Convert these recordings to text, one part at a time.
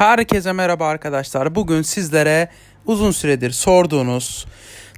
Herkese merhaba arkadaşlar. Bugün sizlere uzun süredir sorduğunuz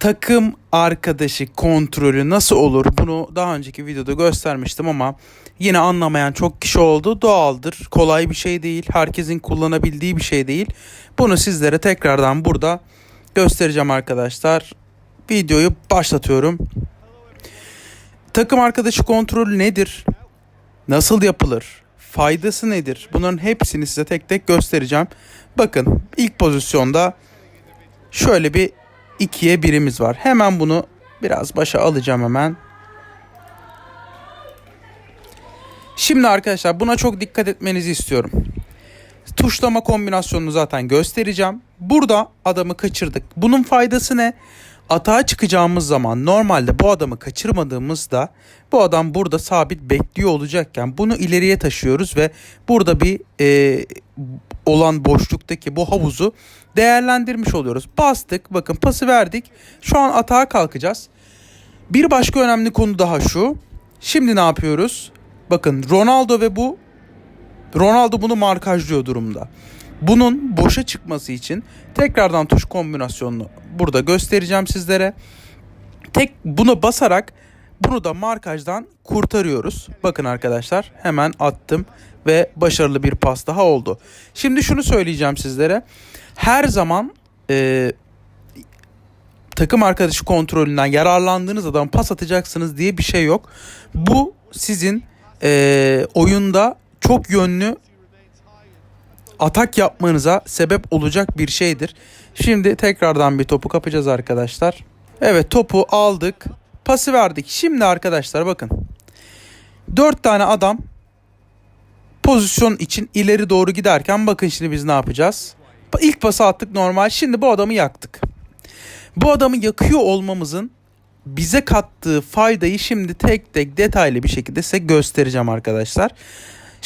takım arkadaşı kontrolü nasıl olur? Bunu daha önceki videoda göstermiştim ama yine anlamayan çok kişi oldu. Doğaldır. Kolay bir şey değil. Herkesin kullanabildiği bir şey değil. Bunu sizlere tekrardan burada göstereceğim arkadaşlar. Videoyu başlatıyorum. Takım arkadaşı kontrolü nedir? Nasıl yapılır? Faydası nedir? Bunların hepsini size tek tek göstereceğim. Bakın ilk pozisyonda şöyle bir ikiye birimiz var. Hemen bunu biraz başa alacağım hemen. Şimdi arkadaşlar buna çok dikkat etmenizi istiyorum. Tuşlama kombinasyonunu zaten göstereceğim. Burada adamı kaçırdık. Bunun faydası ne? Atağa çıkacağımız zaman normalde bu adamı kaçırmadığımızda bu adam burada sabit bekliyor olacakken bunu ileriye taşıyoruz ve burada bir e, olan boşluktaki bu havuzu değerlendirmiş oluyoruz. Bastık bakın pası verdik şu an atağa kalkacağız. Bir başka önemli konu daha şu. Şimdi ne yapıyoruz? Bakın Ronaldo ve bu Ronaldo bunu markajlıyor durumda. Bunun boşa çıkması için tekrardan tuş kombinasyonunu burada göstereceğim sizlere. Tek bunu basarak bunu da markajdan kurtarıyoruz. Bakın arkadaşlar hemen attım ve başarılı bir pas daha oldu. Şimdi şunu söyleyeceğim sizlere. Her zaman e, takım arkadaşı kontrolünden yararlandığınız adam pas atacaksınız diye bir şey yok. Bu sizin e, oyunda çok yönlü atak yapmanıza sebep olacak bir şeydir. Şimdi tekrardan bir topu kapacağız arkadaşlar. Evet topu aldık. Pası verdik. Şimdi arkadaşlar bakın. 4 tane adam pozisyon için ileri doğru giderken bakın şimdi biz ne yapacağız? İlk pası attık normal. Şimdi bu adamı yaktık. Bu adamı yakıyor olmamızın bize kattığı faydayı şimdi tek tek detaylı bir şekilde size göstereceğim arkadaşlar.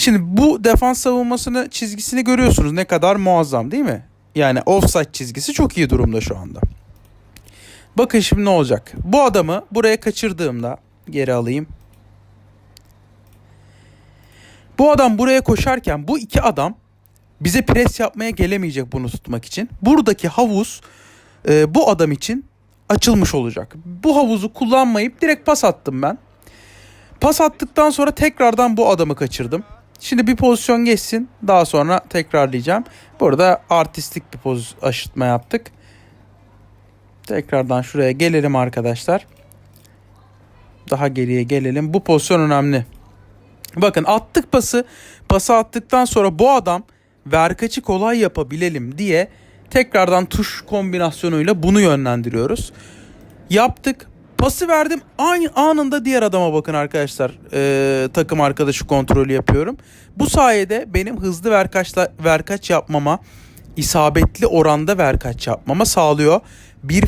Şimdi bu defans savunmasını çizgisini görüyorsunuz ne kadar muazzam değil mi? Yani offside çizgisi çok iyi durumda şu anda. Bakın şimdi ne olacak? Bu adamı buraya kaçırdığımda geri alayım. Bu adam buraya koşarken bu iki adam bize pres yapmaya gelemeyecek bunu tutmak için. Buradaki havuz e, bu adam için açılmış olacak. Bu havuzu kullanmayıp direkt pas attım ben. Pas attıktan sonra tekrardan bu adamı kaçırdım. Şimdi bir pozisyon geçsin. Daha sonra tekrarlayacağım. Burada artistik bir poz aşıtma yaptık. Tekrardan şuraya gelelim arkadaşlar. Daha geriye gelelim. Bu pozisyon önemli. Bakın attık pası. Pası attıktan sonra bu adam verkaçı kolay yapabilelim diye tekrardan tuş kombinasyonuyla bunu yönlendiriyoruz. Yaptık. Pası verdim. Aynı anında diğer adama bakın arkadaşlar. Ee, takım arkadaşı kontrolü yapıyorum. Bu sayede benim hızlı verkaçla verkaç yapmama, isabetli oranda verkaç yapmama sağlıyor. Bir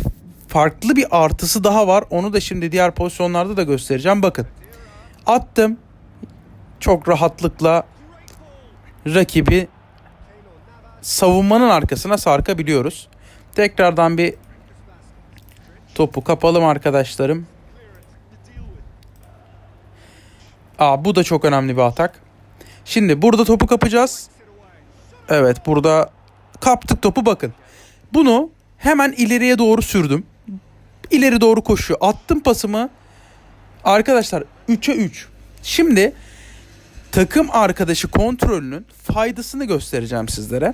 farklı bir artısı daha var. Onu da şimdi diğer pozisyonlarda da göstereceğim. Bakın. Attım. Çok rahatlıkla rakibi savunmanın arkasına sarkabiliyoruz. Tekrardan bir Topu kapalım arkadaşlarım. Aa bu da çok önemli bir atak. Şimdi burada topu kapacağız. Evet burada kaptık topu bakın. Bunu hemen ileriye doğru sürdüm. İleri doğru koşuyor. Attım pasımı. Arkadaşlar 3'e 3. Şimdi takım arkadaşı kontrolünün faydasını göstereceğim sizlere.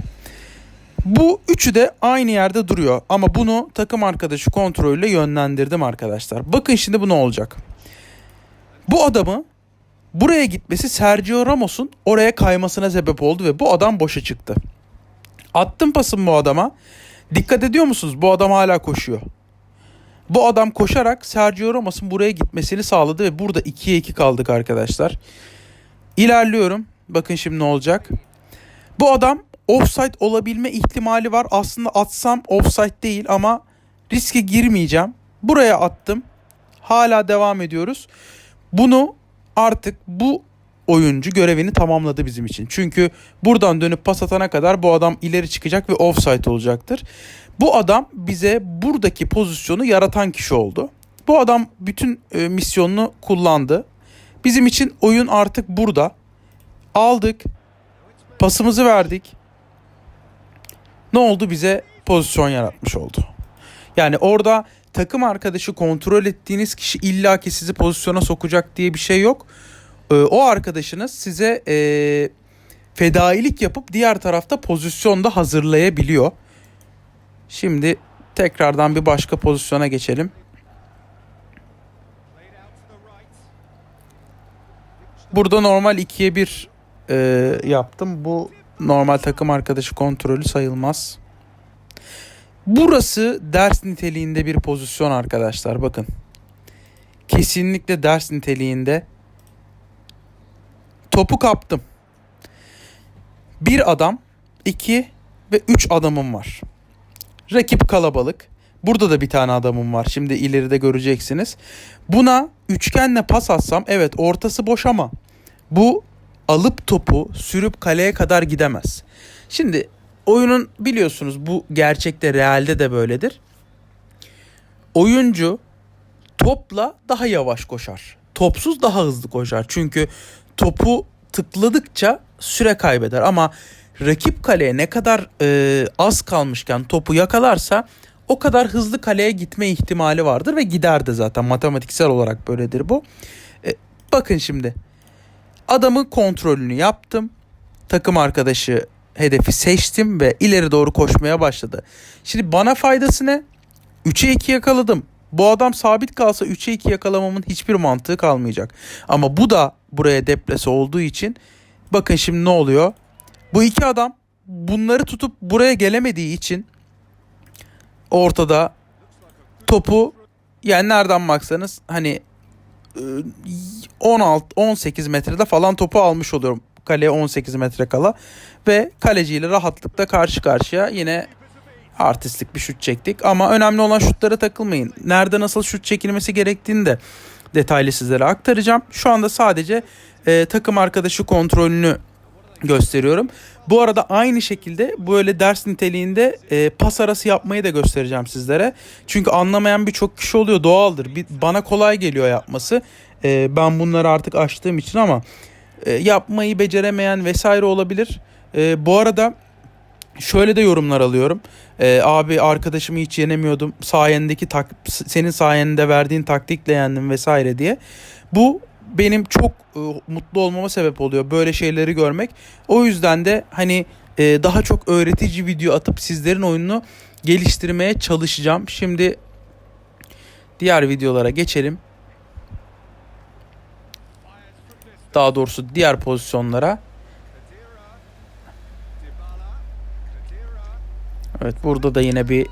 Bu üçü de aynı yerde duruyor ama bunu takım arkadaşı kontrolüyle yönlendirdim arkadaşlar. Bakın şimdi bu ne olacak? Bu adamı buraya gitmesi Sergio Ramos'un oraya kaymasına sebep oldu ve bu adam boşa çıktı. Attım pasım bu adama. Dikkat ediyor musunuz? Bu adam hala koşuyor. Bu adam koşarak Sergio Ramos'un buraya gitmesini sağladı ve burada 2'ye 2 kaldık arkadaşlar. İlerliyorum. Bakın şimdi ne olacak? Bu adam offside olabilme ihtimali var. Aslında atsam offside değil ama riske girmeyeceğim. Buraya attım. Hala devam ediyoruz. Bunu artık bu oyuncu görevini tamamladı bizim için. Çünkü buradan dönüp pas atana kadar bu adam ileri çıkacak ve offside olacaktır. Bu adam bize buradaki pozisyonu yaratan kişi oldu. Bu adam bütün e, misyonunu kullandı. Bizim için oyun artık burada. Aldık. Pasımızı verdik. Ne oldu bize pozisyon yaratmış oldu. Yani orada takım arkadaşı kontrol ettiğiniz kişi illaki sizi pozisyona sokacak diye bir şey yok. Ee, o arkadaşınız size e, fedailik yapıp diğer tarafta pozisyonda hazırlayabiliyor. Şimdi tekrardan bir başka pozisyona geçelim. Burada normal 2'ye 1 e, yaptım. Bu normal takım arkadaşı kontrolü sayılmaz. Burası ders niteliğinde bir pozisyon arkadaşlar bakın. Kesinlikle ders niteliğinde. Topu kaptım. Bir adam, iki ve üç adamım var. Rakip kalabalık. Burada da bir tane adamım var. Şimdi ileride göreceksiniz. Buna üçgenle pas atsam evet ortası boş ama bu alıp topu sürüp kaleye kadar gidemez. Şimdi oyunun biliyorsunuz bu gerçekte realde de böyledir. Oyuncu topla daha yavaş koşar. Topsuz daha hızlı koşar. Çünkü topu tıkladıkça süre kaybeder ama rakip kaleye ne kadar e, az kalmışken topu yakalarsa o kadar hızlı kaleye gitme ihtimali vardır ve gider de zaten matematiksel olarak böyledir bu. E, bakın şimdi adamın kontrolünü yaptım. Takım arkadaşı hedefi seçtim ve ileri doğru koşmaya başladı. Şimdi bana faydası ne? 3'e 2 yakaladım. Bu adam sabit kalsa 3'e 2 yakalamamın hiçbir mantığı kalmayacak. Ama bu da buraya deplese olduğu için bakın şimdi ne oluyor? Bu iki adam bunları tutup buraya gelemediği için ortada topu yani nereden baksanız hani 16 18 metrede falan topu almış oluyorum. Kaleye 18 metre kala ve kaleciyle rahatlıkla karşı karşıya yine artistlik bir şut çektik ama önemli olan şutlara takılmayın. Nerede nasıl şut çekilmesi gerektiğini de detaylı sizlere aktaracağım. Şu anda sadece e, takım arkadaşı kontrolünü gösteriyorum. Bu arada aynı şekilde böyle ders niteliğinde e, pas arası yapmayı da göstereceğim sizlere. Çünkü anlamayan birçok kişi oluyor doğaldır. Bir, bana kolay geliyor yapması. E, ben bunları artık açtığım için ama e, yapmayı beceremeyen vesaire olabilir. E, bu arada şöyle de yorumlar alıyorum. E, abi arkadaşımı hiç yenemiyordum. Sayendeki tak, senin sayende verdiğin taktikle yendim vesaire diye. Bu benim çok e, mutlu olmama sebep oluyor böyle şeyleri görmek. O yüzden de hani e, daha çok öğretici video atıp sizlerin oyununu geliştirmeye çalışacağım. Şimdi diğer videolara geçelim. Daha doğrusu diğer pozisyonlara. Evet burada da yine bir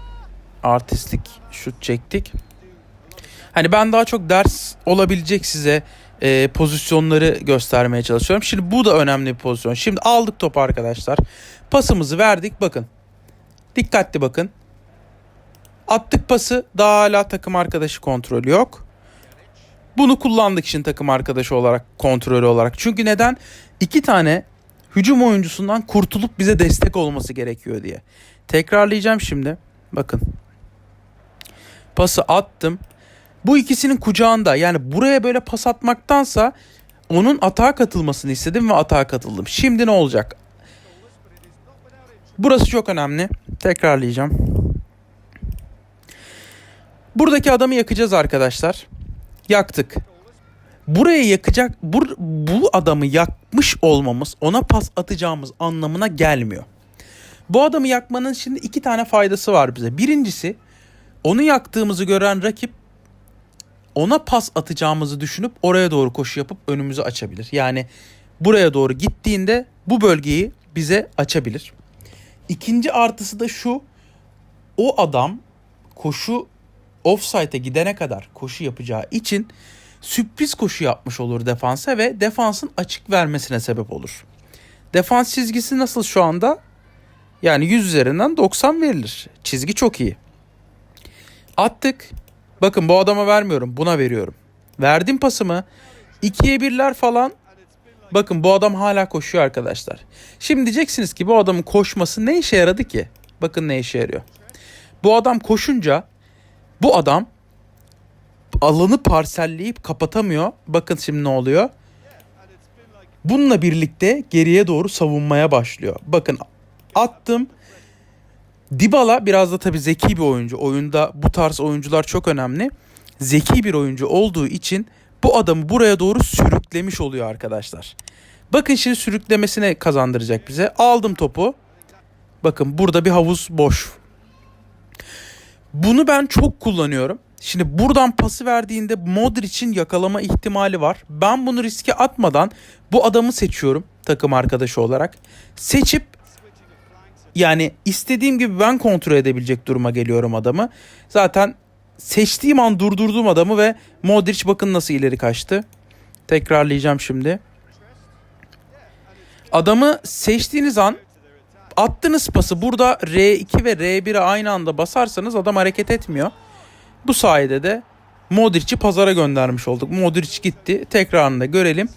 artistlik şut çektik. Hani ben daha çok ders olabilecek size e, pozisyonları göstermeye çalışıyorum. Şimdi bu da önemli bir pozisyon. Şimdi aldık topu arkadaşlar. Pasımızı verdik. Bakın. Dikkatli bakın. Attık pası. Daha hala takım arkadaşı kontrolü yok. Bunu kullandık için takım arkadaşı olarak kontrolü olarak. Çünkü neden? İki tane hücum oyuncusundan kurtulup bize destek olması gerekiyor diye. Tekrarlayacağım şimdi. Bakın. Pası attım. Bu ikisinin kucağında yani buraya böyle pas atmaktansa onun atağa katılmasını istedim ve atağa katıldım. Şimdi ne olacak? Burası çok önemli. Tekrarlayacağım. Buradaki adamı yakacağız arkadaşlar. Yaktık. Buraya yakacak bu, bu adamı yakmış olmamız ona pas atacağımız anlamına gelmiyor. Bu adamı yakmanın şimdi iki tane faydası var bize. Birincisi onu yaktığımızı gören rakip ona pas atacağımızı düşünüp oraya doğru koşu yapıp önümüzü açabilir. Yani buraya doğru gittiğinde bu bölgeyi bize açabilir. İkinci artısı da şu. O adam koşu offside'e gidene kadar koşu yapacağı için sürpriz koşu yapmış olur defansa ve defansın açık vermesine sebep olur. Defans çizgisi nasıl şu anda? Yani 100 üzerinden 90 verilir. Çizgi çok iyi. Attık. Bakın bu adama vermiyorum. Buna veriyorum. Verdim pasımı. İkiye birler falan. Bakın bu adam hala koşuyor arkadaşlar. Şimdi diyeceksiniz ki bu adamın koşması ne işe yaradı ki? Bakın ne işe yarıyor. Bu adam koşunca bu adam alanı parselleyip kapatamıyor. Bakın şimdi ne oluyor? Bununla birlikte geriye doğru savunmaya başlıyor. Bakın attım. Dybala biraz da tabii zeki bir oyuncu. Oyunda bu tarz oyuncular çok önemli. Zeki bir oyuncu olduğu için bu adamı buraya doğru sürüklemiş oluyor arkadaşlar. Bakın şimdi sürüklemesine kazandıracak bize. Aldım topu. Bakın burada bir havuz boş. Bunu ben çok kullanıyorum. Şimdi buradan pası verdiğinde Modric'in yakalama ihtimali var. Ben bunu riske atmadan bu adamı seçiyorum takım arkadaşı olarak. Seçip yani istediğim gibi ben kontrol edebilecek duruma geliyorum adamı. Zaten seçtiğim an durdurdum adamı ve Modric bakın nasıl ileri kaçtı. Tekrarlayacağım şimdi. Adamı seçtiğiniz an attığınız pası burada R2 ve R1'e aynı anda basarsanız adam hareket etmiyor. Bu sayede de Modric'i pazara göndermiş olduk. Modric gitti. Tekrarını da görelim.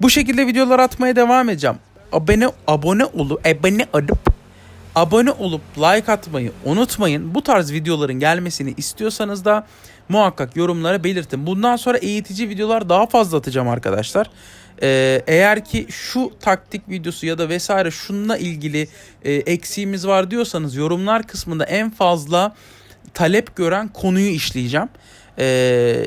Bu şekilde videolar atmaya devam edeceğim. Abone abone olup abone olup abone olup like atmayı unutmayın. Bu tarz videoların gelmesini istiyorsanız da muhakkak yorumlara belirtin. Bundan sonra eğitici videolar daha fazla atacağım arkadaşlar. Ee, eğer ki şu taktik videosu ya da vesaire şununla ilgili e, eksiğimiz var diyorsanız yorumlar kısmında en fazla talep gören konuyu işleyeceğim. Ee,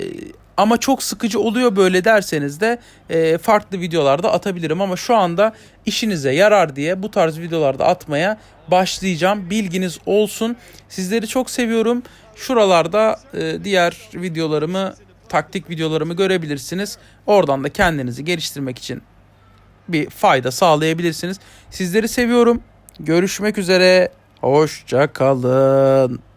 ama çok sıkıcı oluyor böyle derseniz de e, farklı videolarda atabilirim ama şu anda işinize yarar diye bu tarz videolarda atmaya başlayacağım. Bilginiz olsun. Sizleri çok seviyorum. Şuralarda e, diğer videolarımı, taktik videolarımı görebilirsiniz. Oradan da kendinizi geliştirmek için bir fayda sağlayabilirsiniz. Sizleri seviyorum. Görüşmek üzere. Hoşça kalın.